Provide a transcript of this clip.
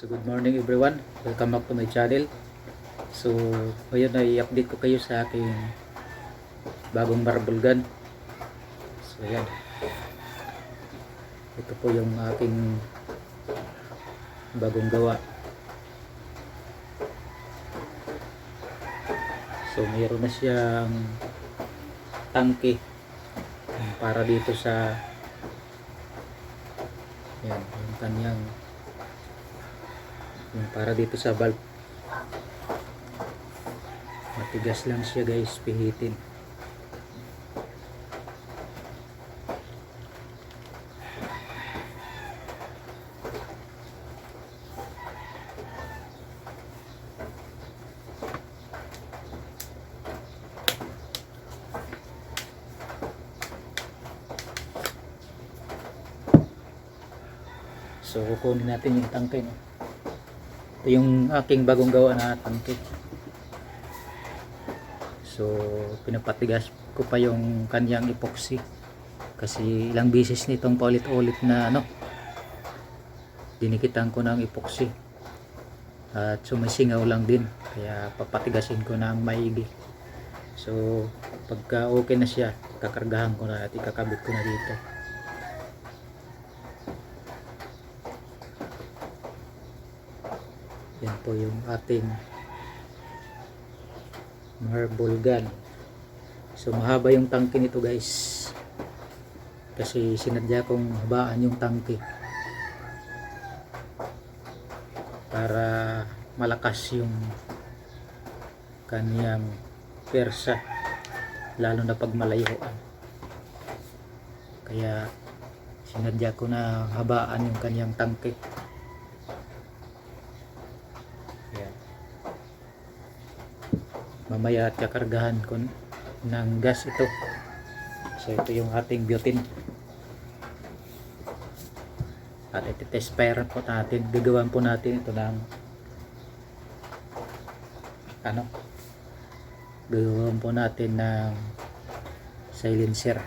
So good morning everyone. Welcome back to my channel. So ngayon ay update ko kayo sa aking bagong marble gun. So yan. Ito po yung aking bagong gawa. So mayroon na siyang tangke para dito sa yan, yung kanyang para dito sa valve matigas lang siya guys. Pihitin. So kukunin natin yung tangke no? Ito yung aking bagong gawa na tangke so pinapatigas ko pa yung kanyang epoxy. Kasi ilang beses nitong paulit-ulit na ano dinikitan ko ng epoxy. At sumisingaw lang din kaya papatigasin ko ng maigi. So pagka okay na siya kakargahan ko na at ikakabit ko na dito yan po yung ating marble gun. So mahaba yung tangke nito guys. Kasi sinadya kong habaan yung tangke para malakas yung kaniyang persa lalo na pag malayuan kaya sinadya ko na habaan yung kaniyang tangke Mamaya at kakargahan ko ng gas ito. So ito yung ating butane at iti-test fire po natin. Gagawan po natin ito ng ano? Gagawan po natin ng silencer